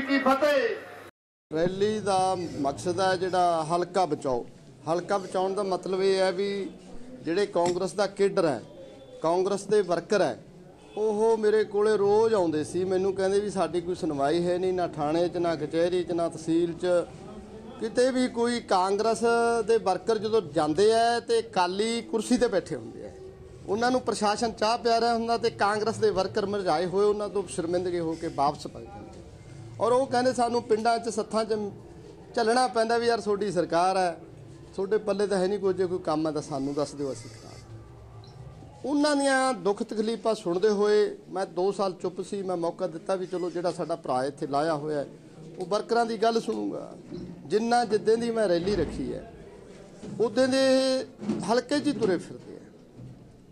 ਕੀ rally ਦਾ ਮਕਸਦ ਹੈ ਜਿਹੜਾ ਹਲਕਾ ਬਚਾਓ। ਹਲਕਾ ਬਚਾਉਣ ਦਾ ਮਤਲਬ ਇਹ ਹੈ ਵੀ ਜਿਹੜੇ ਕਾਂਗਰਸ ਦਾ ਕੇਡਰ ਹੈ, ਕਾਂਗਰਸ ਦੇ ਵਰਕਰ ਹੈ, ਉਹ ਮੇਰੇ ਕੋਲੇ ਰੋਜ਼ ਆਉਂਦੇ ਸੀ। ਮੈਨੂੰ ਕਹਿੰਦੇ ਵੀ ਸਾਡੀ ਕੋਈ ਸੁਣਵਾਈ ਹੈ ਨਹੀਂ, ਨਾ ਥਾਣੇ 'ਚ, ਨਾ ਕਚਹਿਰੀ 'ਚ, ਨਾ ਤਹਿਸੀਲ 'ਚ। ਕਿਤੇ ਵੀ ਕੋਈ ਕਾਂਗਰਸ ਦੇ ਵਰਕਰ ਜਦੋਂ ਜਾਂਦੇ ਆ ਤੇ ਕਾਲੀ ਕੁਰਸੀ ਤੇ ਬੈਠੇ ਹੁੰਦੇ ਆ। ਉਹਨਾਂ ਨੂੰ ਪ੍ਰਸ਼ਾਸਨ ਚਾਹ ਪਿਆ ਰਿਹਾ ਹੁੰਦਾ ਤੇ ਕਾਂਗਰਸ ਦੇ ਵਰਕਰ ਮਰਜਾਏ ਹੋਏ ਉਹਨਾਂ ਤੋਂ ਸ਼ਰਮਿੰਦਗੀ ਹੋ ਕੇ ਵਾਪਸ ਪੈ ਜਾਂਦੇ ਔਰ ਉਹ ਕਹਿੰਦੇ ਸਾਨੂੰ ਪਿੰਡਾਂ 'ਚ ਸੱਥਾਂ 'ਚ ਚੱਲਣਾ ਪੈਂਦਾ ਵੀ ਯਾਰ ਤੁਹਾਡੀ ਸਰਕਾਰ ਹੈ, ਤੁਹਾਡੇ ਪੱਲੇ ਤਾਂ ਹੈ ਨਹੀਂ ਕੋਈ ਜੇ ਕੋਈ ਕੰਮ ਹੈ ਤਾਂ ਸਾਨੂੰ ਦੱਸ ਦਿਓ ਅਸੀਂ ਕਰਾ ਉਹਨਾਂ ਦੀਆਂ ਦੁੱਖ ਤਕਲੀਫਾਂ ਸੁਣਦੇ ਹੋਏ ਮੈਂ 2 ਸਾਲ ਚੁੱਪ ਸੀ, ਮੈਂ ਮੌਕਾ ਦਿੱਤਾ ਵੀ ਚਲੋ ਜਿਹੜਾ ਸਾਡਾ ਭਰਾ ਇੱਥੇ ਲਾਇਆ ਹੋਇਆ ਹੈ, ਉਹ ਵਰਕਰਾਂ ਦੀ ਗੱਲ ਸੁਣੂਗਾ। ਜਿੰਨਾ ਜਿੱਦਾਂ ਦੀ ਮੈਂ ਰੈਲੀ ਰੱਖੀ ਹੈ, ਉਦੋਂ ਦੇ ਹਲਕੇ 'ਚ ਹੀ ਤੁਰੇ ਫਿਰਦੇ ਆ।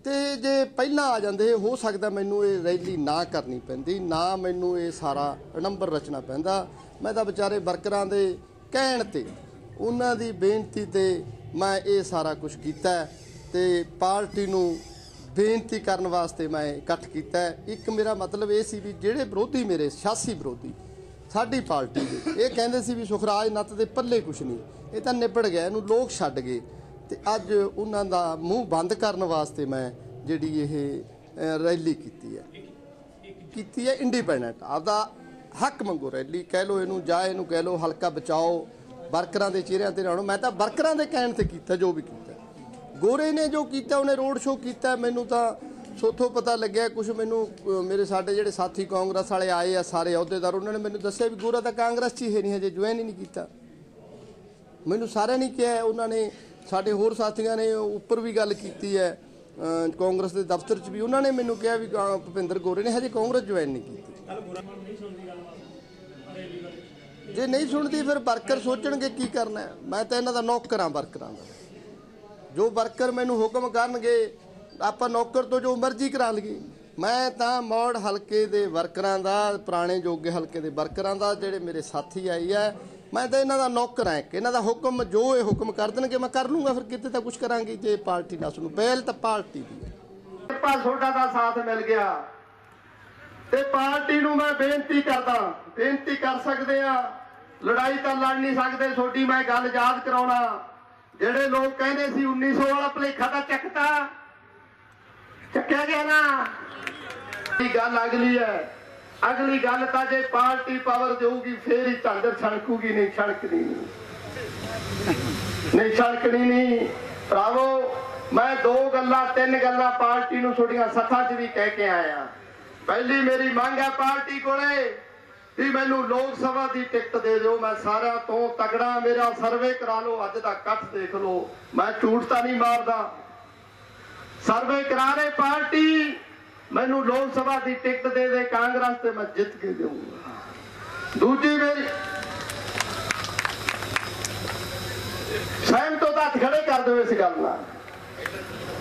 ਤੇ ਜੇ ਪਹਿਲਾਂ ਆ ਜਾਂਦੇ, ਹੋ ਸਕਦਾ ਮੈਨੂੰ ਇਹ ਰੈਲੀ ਨਾ ਕਰਨੀ ਪੈਂਦੀ, ਨਾ ਮੈਨੂੰ ਇਹ ਸਾਰਾ ਨੰਬਰ ਰਚਣਾ ਪੈਂਦਾ। ਮੈਂ ਤਾਂ ਵਿਚਾਰੇ ਵਰਕਰਾਂ ਦੇ ਕਹਿਣ ਤੇ, ਉਹਨਾਂ ਦੀ ਬੇਨਤੀ ਤੇ ਮੈਂ ਇਹ ਸਾਰਾ ਕੁਝ ਕੀਤਾ ਹੈ ਤੇ ਪਾਰਟੀ ਨੂੰ ਬੇਨਤੀ ਕਰਨ ਵਾਸਤੇ ਮੈਂ ਇਕੱਠ ਕੀਤਾ ਇੱਕ ਮੇਰਾ ਮਤਲਬ ਇਹ ਸੀ ਵੀ ਜਿਹੜੇ ਵਿਰੋਧੀ ਮੇਰੇ, ਸਿਆਸੀ ਵਿਰੋਧੀ, ਸਾਡੀ ਪਾਰਟੀ ਦੇ, ਇਹ ਕਹਿੰਦੇ ਸੀ ਵੀ ਸੁਖਰਾਜ ਨੱਤ ਦੇ ਪੱਲੇ ਕੁਛ ਨਹੀਂ, ਇਹ ਤਾਂ ਨਿਬੜ ਗਿਆ, ਇਹਨੂੰ ਲੋਕ ਛੱਡ ਗਏ। ਤੇ ਅੱਜ ਉਹਨਾਂ ਦਾ ਮੂੰਹ ਬੰਦ ਕਰਨ ਵਾਸਤੇ ਮੈਂ ਜਿਹੜੀ ਇਹ ਰੈਲੀ ਕੀਤੀ ਹੈ। ਕੀਤੀ ਹੈ ਇੰਡੀਪੈਂਡੈਂਟ ਆਪਦਾ ਹੱਕ ਮੰਗੋ ਰੈਲੀ, ਕਹਿ ਲੋ ਇਹਨੂੰ ਜਾਂ, ਇਹਨੂੰ ਕਹਿ ਲੋ ਹਲਕਾ ਬਚਾਓ, ਵਰਕਰਾਂ ਦੇ ਚਿਹਰਿਆਂ ਤੇ ਰਹਿਣੋ ਮੈਂ ਤਾਂ ਵਰਕਰਾਂ ਦੇ ਕਹਿਣ ਤੇ ਕੀਤਾ, ਜੋ ਵੀ ਕੀਤਾ। ਗੋਰੇ ਨੇ ਜੋ ਕੀਤਾ, ਉਹਨੇ ਰੋਡ ਸ਼ੋਅ ਕੀਤਾ, ਮੈਨੂੰ ਤਾਂ ਸੋਥੋਂ ਪਤਾ ਲੱਗਿਆ ਕੁਝ ਮੈਨੂੰ ਮੇਰੇ ਸਾਡੇ ਜਿਹੜੇ ਸਾਥੀ ਕਾਂਗਰਸ ਵਾਲੇ ਆਏ ਆ, ਸਾਰੇ ਅਹੁਦੇਦਾਰ, ਉਹਨਾਂ ਨੇ ਮੈਨੂੰ ਦੱਸਿਆ ਵੀ ਗੋਰਾ ਤਾਂ ਕਾਂਗਰਸ 'ਚ ਹੀ ਹੈ ਨਹੀਂ, ਹਜੇ ਜੁਆਇਨ ਹੀ ਨਹੀਂ ਕੀਤਾ। ਮੈਨੂੰ ਸਾਰਿਆਂ ਨੇ ਕਿਹਾ ਉਹਨਾਂ ਨੇ ਸਾਡੇ ਹੋਰ ਸਾਥੀਆਂ ਨੇ ਉੱਪਰ ਵੀ ਗੱਲ ਕੀਤੀ ਹੈ ਕਾਂਗਰਸ ਦੇ ਦਫ਼ਤਰ 'ਚ ਵੀ। ਉਹਨਾਂ ਨੇ ਮੈਨੂੰ ਕਿਹਾ ਵੀ ਭੁਪਿੰਦਰ ਗੋਰੇ ਨੇ ਹਜੇ ਕਾਂਗਰਸ ਜੁਆਇਨ ਨਹੀਂ ਕੀਤੀ। ਜੇ ਨਹੀਂ ਸੁਣਦੀ ਫਿਰ ਵਰਕਰ ਸੋਚਣਗੇ ਕੀ ਕਰਨਾ ਮੈਂ ਤਾਂ ਇਹਨਾਂ ਦਾ ਨੌਕਰਾਂ ਵਰਕਰਾਂ ਦਾ। ਜੋ ਵਰਕਰ ਮੈਨੂੰ ਹੁਕਮ ਕਰਨਗੇ, ਆਪਾਂ ਨੌਕਰ ਤੋਂ ਜੋ ਮਰਜ਼ੀ ਕਰਾ ਲਈਏ। ਮੈਂ ਤਾਂ ਮੌੜ ਹਲਕੇ ਦੇ ਵਰਕਰਾਂ ਦਾ, ਪੁਰਾਣੇ ਜੋਗੇ ਹਲਕੇ ਦੇ ਵਰਕਰਾਂ ਦਾ, ਜਿਹੜੇ ਮੇਰੇ ਸਾਥੀ ਆਈ ਹੈ ਮੈਂ ਤਾਂ ਇਹਨਾਂ ਦਾ ਨੌਕਰ ਹਾਂ ਇਹਨਾਂ ਦਾ ਹੁਕਮ ਜੋ ਇਹ ਹੁਕਮ ਕਰ ਦੇਣਗੇ, ਮੈਂ ਕਰ ਲੂੰਗਾ, ਫਿਰ ਕਿਤੇ ਤਾਂ ਕੁਝ ਕਰਾਂਗੇ ਜੇ ਪਾਰਟੀ ਨਾ ਸੁਣੂ। ਪਹਿਲ ਤਾਂ ਪਾਰਟੀ ਦੀ ਹੈ। ਪਾ ਦਾ ਸਾਥ ਮਿਲ ਗਿਆ। ਤੇ ਪਾਰਟੀ ਨੂੰ ਮੈਂ ਬੇਨਤੀ ਕਰਦਾ, ਬੇਨਤੀ ਕਰ ਸਕਦੇ ਆ ਲੜਾਈ ਤਾਂ ਲੜ ਨਹੀਂ ਸਕਦੇ ਛੋਟੀ ਮੈਂ ਗੱਲ ਯਾਦ ਕਰਾਉਣਾ। ਜਿਹੜੇ ਲੋਕ ਕਹਿੰਦੇ ਸੀ 1900 ਵਾਲਾ ਭਲੇਖਾ ਤਾਂ ਚੱਕਤਾ। ਚੱਕਿਆ ਗਿਆ ਨਾ। ਇਹ ਗੱਲ ਅਗਲੀ ਹੈ। ਅਗਲੀ ਗੱਲ ਤਾਂ ਜੇ ਪਾਰਟੀ ਪਾਵਰ ਦੇਊਗੀ, ਫੇਰ ਹੀ ਝਾਂਜਰ ਛਣਕੂਗੀ, ਨਹੀਂ ਛਣਕਣੀ ਨਹੀਂ ਨਹੀਂ ਨਹੀਂ ਭਰਾਵੋ, ਮੈਂ ਦੋ ਗੱਲਾਂ, ਤਿੰਨ ਗੱਲਾਂ ਪਾਰਟੀ ਨੂੰ ਛੋਟੀਆਂ ਸੱਥਾਂ 'ਚ ਵੀ ਕਹਿ ਕੇ ਆਇਆ। ਪਹਿਲੀ ਮੇਰੀ ਮੰਗ ਹੈ ਪਾਰਟੀ ਕੋਲੇ ਵੀ ਮੈਨੂੰ ਲੋਕ ਸਭਾ ਦੀ ਟਿਕਟ ਦੇ ਦਿਓ। ਮੈਂ ਸਾਰਿਆਂ ਤੋਂ ਤਗੜਾ ਮੇਰਾ ਸਰਵੇ ਕਰਾ ਲਓ, ਅੱਜ ਦਾ ਇਕੱਠ ਦੇਖ ਲਓ। ਮੈਂ ਝੂਠ ਤਾਂ ਨਹੀਂ ਮਾਰਦਾ। ਸਰਵੇ ਕਰਾ ਰਹੇ ਪਾਰਟੀ। ਮੈਨੂੰ ਲੋਕ ਸਭਾ ਦੀ ਟਿਕਟ ਦੇ ਦੇ, ਕਾਂਗਰਸ ਤੇ ਮੈਂ ਜਿੱਤ ਕੇ ਦੇਵਾਂਗਾ ਦੂਜੀ ਮੇਰੀ ਸਹਿਮ ਤੋਂ ਤਾਂ ਹੱਥ ਖੜੇ ਕਰ ਦਿਓ ਇਸ ਗੱਲ ਨਾਲ।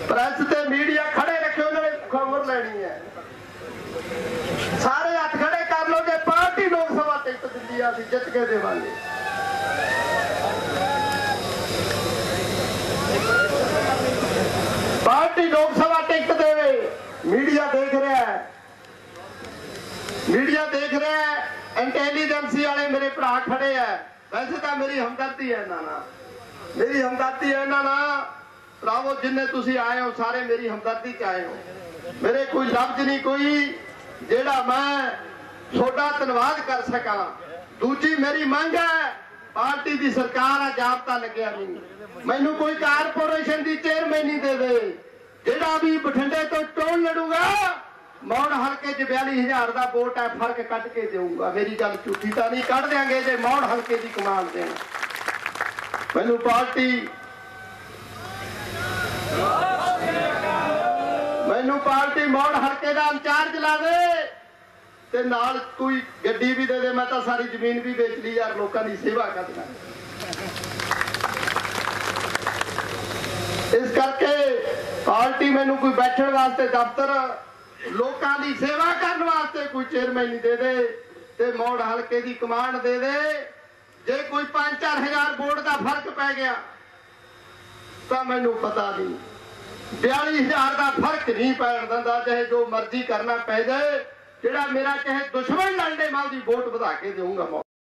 ਪ੍ਰੈਸ ਤੇ ਮੀਡੀਆ ਖੜੇ ਰੱਖਿਓ, ਉਹਨਾਂ ਨੇ ਖਬਰ ਲੈਣੀ ਹੈ। ਸਾਰੇ ਹੱਥ ਖੜੇ ਕਰ ਲਓ, ਜੇ ਪਾਰਟੀ ਲੋਕ ਸਭਾ ਟਿਕਟ ਦਿੰਦੀ ਆ, ਅਸੀਂ ਜਿੱਤ ਕੇ ਦੇਵਾਂਗੇ ਪਾਰਟੀ ਲੋਕ ਸਭਾ ਟਿਕਟ ਦੇਵੇ ਮੀਡੀਆ ਦੇਖ ਰਿਹਾ ਹੈ ਮੀਡੀਆ ਦੇਖ ਰਿਹਾ ਹੈ, ਇੰਟੈਲੀਜੈਂਸੀ ਵਾਲੇ ਮੇਰੇ ਭਰਾ ਖੜੇ ਆ ਵੈਸੇ ਤਾਂ ਮੇਰੀ ਹਮਦਰਦੀ ਹੈ ਇਹਨਾਂ ਨਾਲ। ਮੇਰੀ ਹਮਦਰਦੀ ਹੈ ਇਹਨਾਂ ਨਾਲ। ਭਰਾਵੋ, ਜਿੰਨੇ ਤੁਸੀਂ ਆਏ ਹੋ, ਸਾਰੇ ਮੇਰੀ ਹਮਦਰਦੀ ਚ ਆਏ ਹੋ। ਮੇਰੇ ਕੋਈ ਲਫ਼ਜ਼ ਨਹੀਂ ਕੋਈ, ਜਿਹੜਾ ਮੈਂ ਤੁਹਾਡਾ ਧੰਨਵਾਦ ਕਰ ਸਕਾਂ। ਦੂਜੀ, ਮੇਰੀ ਮੰਗ ਹੈ, ਪਾਰਟੀ ਦੀ ਸਰਕਾਰ ਆ, ਜਾਬਤਾ ਲੱਗਿਆ ਨਹੀਂ। ਮੈਨੂੰ ਕੋਈ ਕਾਰਪੋਰੇਸ਼ਨ ਦੀ ਚੇਅਰਮੈਨੀ ਦੇ ਦੇ। ਜਿਹੜਾ ਵੀ ਬਠਿੰਡੇ ਤੋਂ ਚੋਣ ਲੜੂਗਾ ਮੌੜ ਹਲਕੇ 'ਚ 42000 ਦਾ ਵੋਟ ਹੈ, ਫ਼ਰਕ ਕੱਢ ਕੇ ਦੇਊਗਾ। ਮੇਰੀ ਗੱਲ ਝੂਠੀ ਤਾਂ ਨਹੀਂ, ਕੱਢ ਦਿਆਂਗੇ ਜੇ ਮੌੜ ਹਲਕੇ ਦੀ ਕਮਾਨ ਦੇਣ। ਮੈਨੂੰ ਪਾਰਟੀ ਮੈਨੂੰ ਪਾਰਟੀ ਮੌੜ ਹਲਕੇ ਦਾ ਇੰਚਾਰਜ ਲਾ ਤੇ ਨਾਲ ਕੋਈ ਗੱਡੀ ਵੀ ਦੇ ਦੇ, ਮੈਂ ਤਾਂ ਸਾਰੀ ਜ਼ਮੀਨ ਵੀ ਵੇਚ ਲਈ, ਯਾਰ ਲੋਕਾਂ ਦੀ ਸੇਵਾ ਕਰਦਾ ਇਸ ਕਰਕੇ ਪਾਰਟੀ ਮੈਨੂੰ ਕੋਈ ਬੈਠਣ ਵਾਸਤੇ ਦਫ਼ਤਰ ਲੋਕਾਂ ਦੀ ਸੇਵਾ ਕਰਨ ਵਾਸਤੇ ਕੋਈ ਚੇਅਰਮੈਨ ਦੇ ਦੇ ਤੇ ਮੌੜ ਹਲਕੇ ਦੀ ਕਮਾਂਡ ਦੇ ਦੇ। ਜੇ ਕੋਈ 5-4000 ਵੋਟ ਦਾ ਫ਼ਰਕ ਪੈ ਗਿਆ, ਤਾਂ ਮੈਨੂੰ ਪਤਾ ਨਹੀਂ। 42000 ਦਾ ਫ਼ਰਕ ਨਹੀਂ ਪੈਣ ਦਿੰਦਾ, ਚਾਹੇ ਜੋ ਮਰਜ਼ੀ ਕਰਨਾ ਪੈ ਜਾਏ, ਜਿਹੜਾ ਮੇਰਾ ਚਾਹੇ ਦੁਸ਼ਮਣ ਲੰਡੇ ਮਾਲ ਦੀ ਵੋਟ ਵਧਾ ਕੇ ਦੇਊਂਗਾ ਮੌੜ।